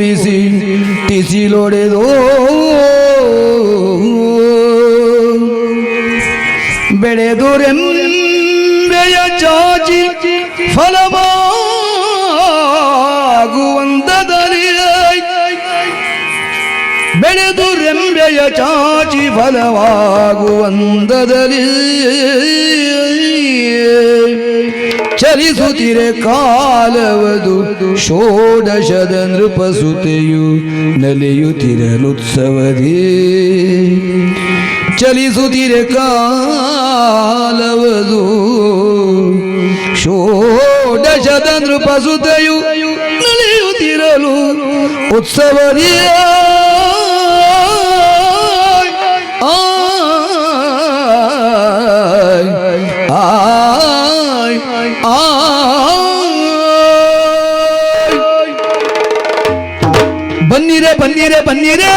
ಕೂರಿಸಿ ಟಿಸಿಲೊಡೆದು ಬೆಳೆದುರೆಂಬೆಯ ಚಾಚಿ ಫಲಮಾಗುವಂತದಲ್ಲಿ ಬೆಳೆದುರೆಂಬೆಯ ಚಾಚಿ ಫಲವಾಗುವಂತದಲ್ಲಿ ಚಲಿಸುತ್ತಿರೆ ಕಾಲವದು ಷೋಡಶದ ನೃಪಸುತೆಯು ನಲಿಯುತ್ತಿರಲುತ್ಸವದೇ ಚಲಿಸುತ್ತಿರೆ ಕಾಲವದು ಷೋಡಶದ ನೃಪಸುತೆಯು ನಲಿಯುತ್ತಿರಲು ಉತ್ಸವದೇ. ಬನ್ನಿರೆ ಬನ್ನಿರೆ ಬನ್ನಿರೆ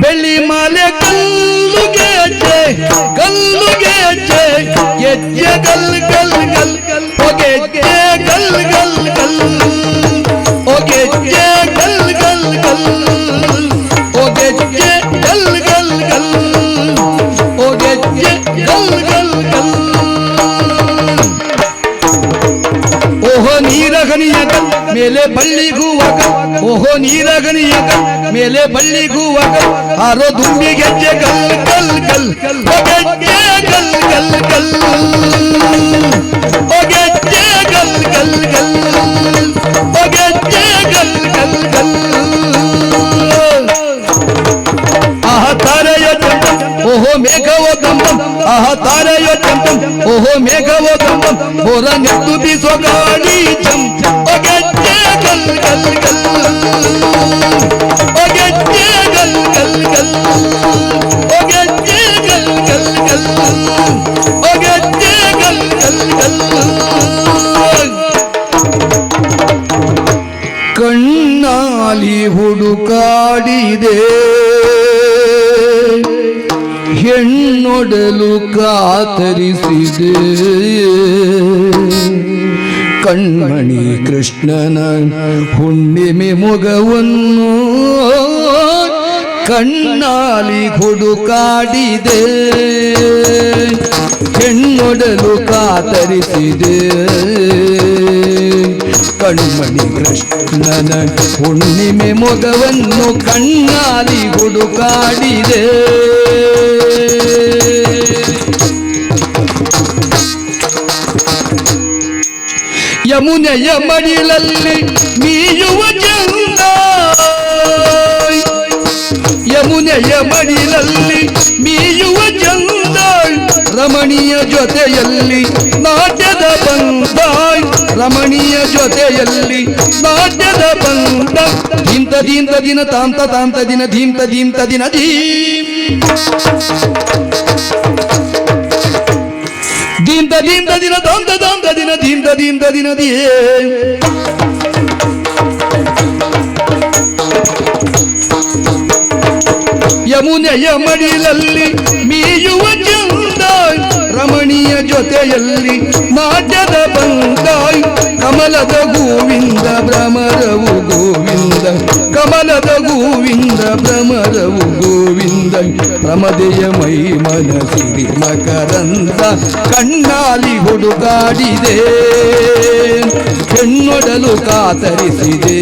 ಬೆಳ್ಳಿ ಮಾಲೆ ಕಲ್ಲುಗೆ ಅಜ್ಜೆ ಕಲ್ಲುಗೆ ಅಜ್ಜೆ ಎಜ್ಜೆ ಗಲ್ ಗಲ್ ಗಲ್ ಹೊಗೆಜ್ಜೆ ಗಲ್ ಗಲ್ ಗಲ್. ಹೊಗೆಜ್ಜೆ ಗಲ್ ಗಲ್ ಗಲ್ ಹೊಗೆಜ್ಜೆ ಗಲ್ ಮೇಲೆ ಬಳ್ಳಿಗೂವಾಗ ಓಹೋ ನೀರಗನಿಯಕ ಮೇಲೆ ಬಳ್ಳಿಗೂವಾಗ ಹಾರೋ ದುಂಬಿ ಗೆಜ್ಜೆ ಕಲ್ ಕಲ್ ಕಲ್ ಗೆಜ್ಜೆ ಕಲ್ ಕಲ್ ಕಲ್ ಗೆಜ್ಜೆ ಕಲ್ ಕಲ್ ಕಲ್ ಗೆಜ್ಜೆ ಕಲ್ ಕಲ್ ಕಲ್ ಆಹ ತಾರೆಯ ಚಂದಂ ಓಹೋ ಮೇಘವೋ ತಂಬಂ ಆಹ ತಾರೆಯ ಚಂದಂ ಓಹೋ ಮೇಘವೋ ತಂಬಂ ಹೋರ ನೆತ್ತು ಬೀಸೋ ಗಾಡಿ ಚಂ ಓಕೆ ಕಣ್ಣಾಲಿ ಹುಡುಕಾಡಿದೆ. ಹೆಣ್ಣೊಡಲು ಕಾತರಿಸಿದೆ. ಕಣ್ಮಣಿ ಕೃಷ್ಣನ ಹುಣ್ಣಿಮೆ ಮೊಗವನ್ನು ಕಣ್ಣಾಲಿ ಹುಡುಕಾಡಿದೆ. ಹೆಣ್ಣೊಡಲು ಕಾತರಿಸಿದೆ. ಕಣ್ಮಣಿ ಕೃಷ್ಣನ ಹುಣ್ಣಿಮೆ ಮೊಗವನ್ನು ಕಣ್ಣಾಲಿ ಹುಡುಕಾಡಿದೆ. ಯಮುನೆಯ ಮಡಿಲಲ್ಲಿ ನೀಯುವ ಚಂದ ಯಮುನೆಯ ಮಡಿಲಲ್ಲಿ ಮೀಯುವ ಚಂದ ರಮಣೀಯ ಜೊತೆಯಲ್ಲಿ ನಾಟ್ಯದ ಬಂದ ರಮಣೀಯ ಜೊತೆಯಲ್ಲಿ ನಾಟ್ಯದ ಬಂದ ಧೀಂತ ಧೀಂತ ದಿನ, ತಾಂತ ತಾಂತ ದಿನ ಧೀಂತ ಧೀಂತ ದಿನ ಧೀಂ ಧೀಂತ ಧೀಂತ ದಿನ, ತಾಂತ ತಾಂತ ನದಿ ನದಿ ನದಿ ಯಮುನೆಯ ಮಡಿಲಲ್ಲಿ ಜೊತೆಯಲ್ಲಿ ನಾಟ್ಯದ ಬಂದಾಯ್, ಕಮಲದ ಗೋವಿಂದ ಭ್ರಮರವು ಗೋವಿಂದ, ಕಮಲದ ಗೋವಿಂದ ಭ್ರಮರವು ಗೋವಿಂದ, ಪ್ರಮದೆಯ ಮೈ ಮನಸಿರಿ ಮಕರಂದ, ಕಣ್ಣಾಲಿ ಹುಡುಗಾಡಿದೆ, ಹೆಣ್ಣೊಡಲು ಕಾತರಿಸಿದೆ.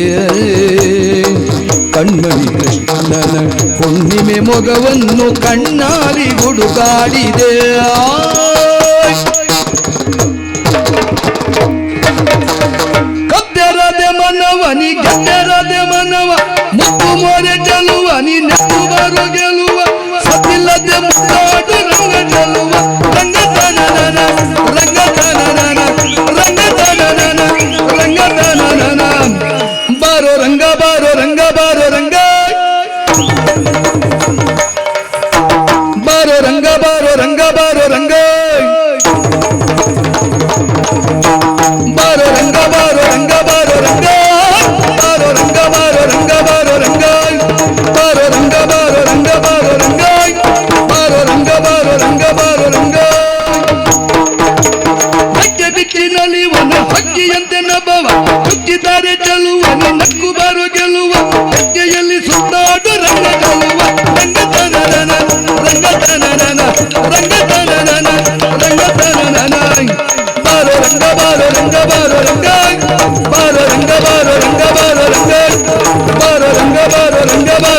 ಕಣ್ಮಣಿ ಕೃಷ್ಣನ ಹುಣ್ಣಿಮೆ ಮೊಗವನ್ನು ಕಣ್ಣಾಲಿ ಹುಡುಕಾಡಿದೆ રાધે મનવાની ગમે રાધે મનવા મુક્કુ મોરે ચલવાની નક્કુ મારો ગેલુવા સતી લદે મુક્કાટ રંગ ચલવા રંગ તાના રંગ તાના રંગ તાના રંગ તાના બારો રંગ બારો રંગ બારો રંગ બારો રંગ બારો રંગ બારો રંગ ನೀವನ ಹಕ್ಕಿಯಂತೆ ನಬವ ಕುಕ್ಕಿದ್ದಾರೆ ಚೆಲುವ ನಕ್ಕು ಬಾರು ಗೆಲುವ ಹೆಜ್ಜೆಯಲ್ಲಿ ಸುತ್ತಾಡು ರಂಗ ಚೆಲುವ ರಂಗತನನ ರಂಗತನನ ರಂಗತನನ ರಂಗತನನ ಬಾರ ರಂಗ ಬಾರ ರಂಗ ಬಾರ ರಂಗ ಬಾರ ರಂಗ ಬಾರ ರಂಗ ಬಾರ ರಂಗ ಬಾರ ರಂಗ ಬಾರ ರಂಗ ಬಾರ